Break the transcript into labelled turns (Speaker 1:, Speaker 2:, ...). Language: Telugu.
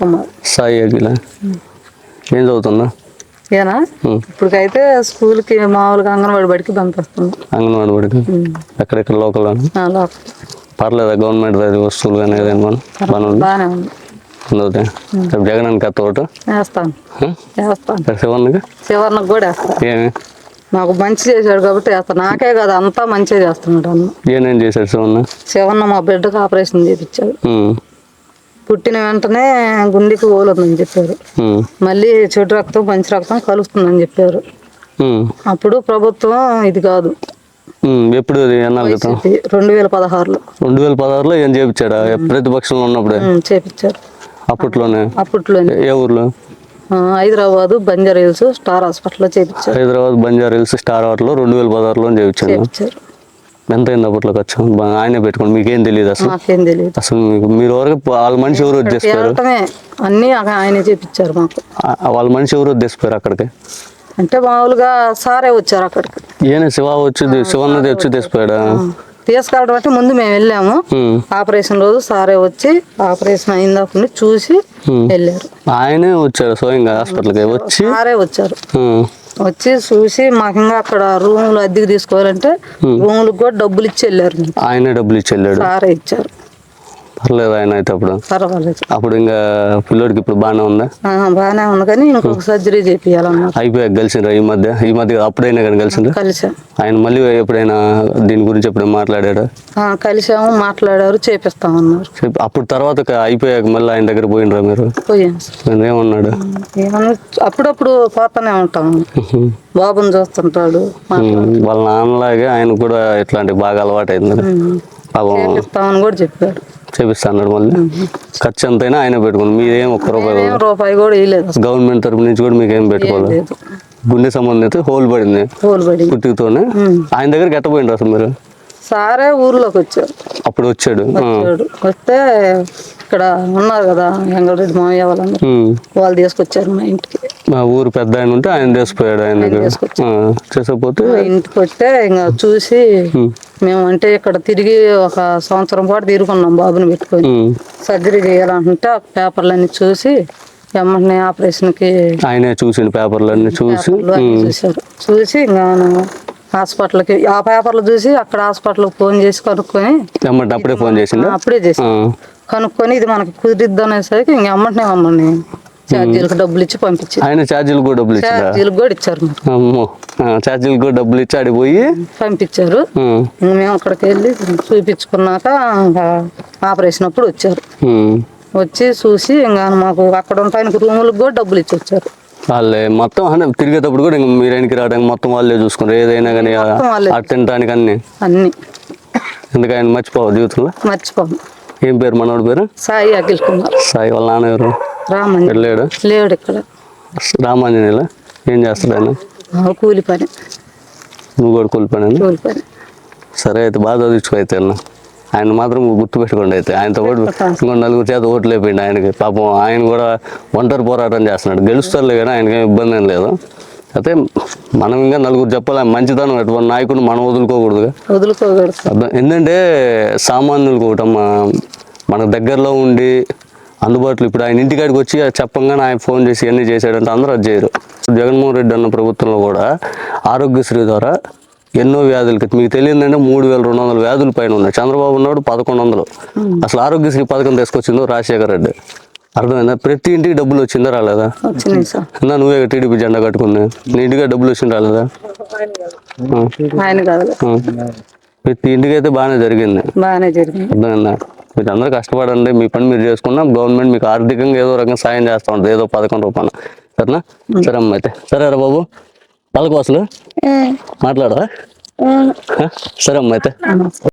Speaker 1: కుమార్
Speaker 2: సాయి అఖిల? ఏం చదువుతున్నా?
Speaker 1: ఏనా. ఇప్పటికైతే స్కూల్కి మామూలుగా అంగన్వాడి బడికి పంపిస్తున్నాం
Speaker 2: అంగన్వాడి పడికి ఎక్కడెక్కడ లోకల్
Speaker 1: ఆ, లోపల
Speaker 2: పర్లేదా గవర్నమెంట్ వస్తువులు కానీ ఏదైనా
Speaker 1: బాగానే ఉంది?
Speaker 2: రేపు జగన్ అని కత్త
Speaker 1: వేస్తాను. వేస్తాను.
Speaker 2: శివన్కి
Speaker 1: చివరికి కూడా వేస్తాను
Speaker 2: ఏమి?
Speaker 1: నాకు మంచి చేశాడు కాబట్టి వేస్తాను నాకే కాదు అంతా మంచిగా చేస్తున్నాడు అన్న.
Speaker 2: ఏమేం చేశాడు శివన్న?
Speaker 1: శివన్న మా బిడ్డకు ఆపరేషన్ చేయించాడు పుట్టిన వెంటనే గుండెకి ఓలుందని చెప్పారు. మళ్ళీ చెడు రక్తం మంచి రక్తం కలుస్తుందని చెప్పారు. అప్పుడు ప్రభుత్వం ఇది కాదు.
Speaker 2: ఎప్పుడు
Speaker 1: రెండు వేల పదహారులో
Speaker 2: రెండు వేల పదహారులో. ఏం చేయించాడా ప్రతిపక్షంలో ఉన్నప్పుడే?
Speaker 1: చేపించారు.
Speaker 2: అప్పట్లోనే?
Speaker 1: అప్పట్లోనే.
Speaker 2: ఏ ఊర్లో?
Speaker 1: హైదరాబాదు బంజారా హిల్స్ స్టార్ హాస్పిటల్లో చేపించారు.
Speaker 2: హైదరాబాద్ బంజారా హిల్స్ స్టార్ ఆర్ట్లో రెండు వేల పదహారులో చేయించాడు
Speaker 1: చేపించారు.
Speaker 2: ఎంత అయింది అప్పట్లో ఖర్చు ఆయనే పెట్టుకోండి మీకేం తెలియదు అసలు?
Speaker 1: మాకేం తెలియదు
Speaker 2: అసలు మీకు మీరు వరకు వాళ్ళ మనిషి ఎవరు
Speaker 1: వెళ్ళటమే అన్నీ ఆయన- చేపించారు మాకు.
Speaker 2: వాళ్ళ మనిషి ఎవరు వదిలేసిపోయారు అక్కడికి?
Speaker 1: అంటే మామూలుగా సారే వచ్చారు అక్కడికి.
Speaker 2: ఈయన శివ వచ్చి శివన్నది వచ్చి తెచ్చిపోయాడా?
Speaker 1: తీసుకెళ్ళడం అంటే ముందు మేము వెళ్ళాము. ఆపరేషన్ రోజు సారే వచ్చి ఆపరేషన్ అయిందాకుండా చూసి వెళ్ళారు.
Speaker 2: ఆయనే వచ్చాడు స్వయంగా హాస్పిటల్కి. వచ్చి
Speaker 1: సారే వచ్చారు. వచ్చి చూసి మాకు ఇంకా అక్కడ రూములు అద్దెకి తీసుకోవాలంటే రూములకు కూడా డబ్బులు ఇచ్చి వెళ్ళారు.
Speaker 2: ఆయనే డబ్బులు ఇచ్చి వెళ్ళాడు.
Speaker 1: సారే ఇచ్చారు.
Speaker 2: పర్లేదు ఆయన అయితే అప్పుడు.
Speaker 1: పర్వాలేదు.
Speaker 2: అప్పుడు ఇంకా పిల్లోడికి ఇప్పుడు బాగానే ఉందా?
Speaker 1: బాగానే ఉంది కానీ ఇంకొక సర్జరీ చేపియాలన్నారు
Speaker 2: అయిపోయాక కలిసిండ్రా ఈ మధ్య? ఈ మధ్య అప్పుడైనా కానీ కలిసిండ్రా?
Speaker 1: కలిసాం.
Speaker 2: ఆయన మళ్ళీ ఎప్పుడైనా దీని గురించి ఎప్పుడైనా మాట్లాడాడా?
Speaker 1: ఆ, కలిసాము మాట్లాడారు చేపిస్తామన్నారు.
Speaker 2: చెప్పు- అప్పుడు తర్వాత అయిపోయాక మళ్ళీ ఆయన దగ్గర పోయినరా మీరు? ఏమన్నాడు?
Speaker 1: ఏమన్నా అప్పుడప్పుడు పోతానే ఉంటాము బాబుని చూస్తుంటాడు
Speaker 2: వాళ్ళ నాన్నలాగే ఆయన కూడా ఇట్లాంటి బాగా అలవాటు అయింది పాపం
Speaker 1: కూడా చెప్పాడు.
Speaker 2: చేపిస్తా అన్నాడు మళ్ళీ ఖర్చు ఎంతైనా ఆయన పెట్టుకుని మీరేం ఒక్క రూపాయి
Speaker 1: ఏం రూపాయి కూడా
Speaker 2: గవర్నమెంట్ తరపు నుంచి కూడా మీకేం పెట్టుకోవాలి?
Speaker 1: లేదు.
Speaker 2: గుండె సంబంధం అయితే హోల్ పడింది. పుట్టుకతోనే ఆయన దగ్గరికి ఎట్టపోయిండ్రు అసలు మీరు?
Speaker 1: సారే ఊర్లోకి వచ్చారు
Speaker 2: అప్పుడు వచ్చాడు.
Speaker 1: వస్తే ఇక్కడ ఉన్నారు కదా వెంకటరెడ్డి మామయ్య వాళ్ళందరూ. వాళ్ళు తీసుకొచ్చారు మా ఇంటికి.
Speaker 2: మా ఊరు పెద్ద ఆయన ఉంటే ఆయన చేసిపోయాడు ఆయన చేసకపోతే
Speaker 1: ఇంటికి వస్తే ఇంకా చూసి మేము అంటే ఇక్కడ తిరిగి ఒక సంవత్సరం పాటు తిరుగుకున్నాం బాబుని పెట్టుకొని. సర్జరీ చేయాలంటే పేపర్లన్నీ చూసి వెంటనే ఆపరేషన్కి
Speaker 2: ఆయనే చూసిన పేపర్లన్నీ చూసి
Speaker 1: చూశారు. చూసి ఇంకా హాస్పిటల్కి ఆ పేపర్లు చూసి అక్కడ హాస్పిటల్కి ఫోన్ చేసి కనుక్కొని
Speaker 2: అప్పుడే ఫోన్ చేసిండు?
Speaker 1: అప్పుడే చేసి కనుక్కొని ఇది మనకి కుదిరిద్ది అనేసరికి ఇంక అమ్మటనే మమ్మల్ని ఛార్జీలకు డబ్బులు ఇచ్చి పంపించారు
Speaker 2: ఆయన ఛార్జీలు కూడా డబ్బులు ఇచ్చాడా
Speaker 1: ఛార్జీలకు కూడా ఇచ్చారు
Speaker 2: అమ్మో. ఛార్జీలు కూడా డబ్బులు ఇచ్చి ఆడిపోయి
Speaker 1: పంపించారు. మేము. అక్కడికి వెళ్ళి చూపించుకున్నాక ఆపరేషన్ అప్పుడు వచ్చారు. వచ్చి చూసి ఇంకా మాకు అక్కడ ఉండటానికి రూములకు కూడా డబ్బులు ఇచ్చి వచ్చారు.
Speaker 2: వాళ్ళే మొత్తం తిరిగేటప్పుడు కూడా ఇంక మీరు వెనక్కి రావడానికి మొత్తం వాళ్ళే చూసుకుంటారు ఏదైనా కానీ తినడానికి అన్ని?
Speaker 1: అన్నీ.
Speaker 2: ఎందుకు ఆయన మర్చిపోవాలి జీవితంలో?
Speaker 1: మర్చిపోము.
Speaker 2: ఏం పేరు? మనోడి పేరు?
Speaker 1: సాయి అఖిల్ కుమార్.
Speaker 2: సాయి వాళ్ళ నాన్న ఎవరు
Speaker 1: లేడు ఇక్కడ.
Speaker 2: రామాంజనేయుల? ఏం చేస్తాడు ఆయన?
Speaker 1: కూలి పని.
Speaker 2: నువ్వు కూడా కూలిపోయాను
Speaker 1: కూలి పని.
Speaker 2: సరే అయితే బాగా చదివించుకో అయితే అన్న. ఆయన మాత్రం గుర్తు పెట్టుకోండి అయితే. ఆయనతో పాటు ఇంకో నలుగురు చేత ఓట్లు అయిపోయింది ఆయనకి. పాపం ఆయన కూడా ఒంటరి పోరాటం చేస్తున్నాడు. గెలుస్తారులే కానీ ఆయనకి ఇబ్బంది ఏం లేదు. అయితే మనం ఇంకా నలుగురు చెప్పాలి? మంచితనం ఎటువంటి నాయకుడు మనం వదులుకోకూడదుగా?
Speaker 1: వదులుకోకూడదు.
Speaker 2: అర్థం ఏంటంటే సామాన్యులకు ఒకటమ్మా మన దగ్గరలో ఉండి అందుబాటులో ఇప్పుడు ఆయన ఇంటికాడికి వచ్చి చెప్పంగానే ఆయన ఫోన్ చేసి ఇవన్నీ చేశాడంటే అందరూ అది చేయరు. జగన్మోహన్ రెడ్డి అన్న ప్రభుత్వంలో కూడా ఆరోగ్యశ్రీ ద్వారా ఎన్నో వ్యాధులకి మీకు తెలియదంటే మూడు వేల రెండు వందల వ్యాధుల పైన ఉన్నాయి. చంద్రబాబు ఉన్నాడు పదకొండు వందలు. అసలు ఆరోగ్యశ్రీ పథకం తీసుకొచ్చిందో రాజశేఖర రెడ్డి. అర్థమైందా? ప్రతి ఇంటికి డబ్బులు వచ్చిందా రాలేదా? ఇందా నువ్వే టీడీపీ జెండా కట్టుకున్నా నీ ఇంటిగా డబ్బులు వచ్చింది రాలేదా. ప్రతి ఇంటికి అయితే బాగానే జరిగింది.
Speaker 1: బాగానే జరిగింది.
Speaker 2: అర్థమైందా? మీరు అందరూ కష్టపడండి మీ పని మీరు చేసుకున్నా గవర్నమెంట్ మీకు ఆర్థికంగా ఏదో రకంగా సాయం చేస్తూ ఉంటుంది ఏదో పథకం రూపాయన సరేనా? సరే అమ్మ అయితే. సరే రా బాబు. పలకు అసలు. మాట్లాడరా? సరే అమ్మ అయితే.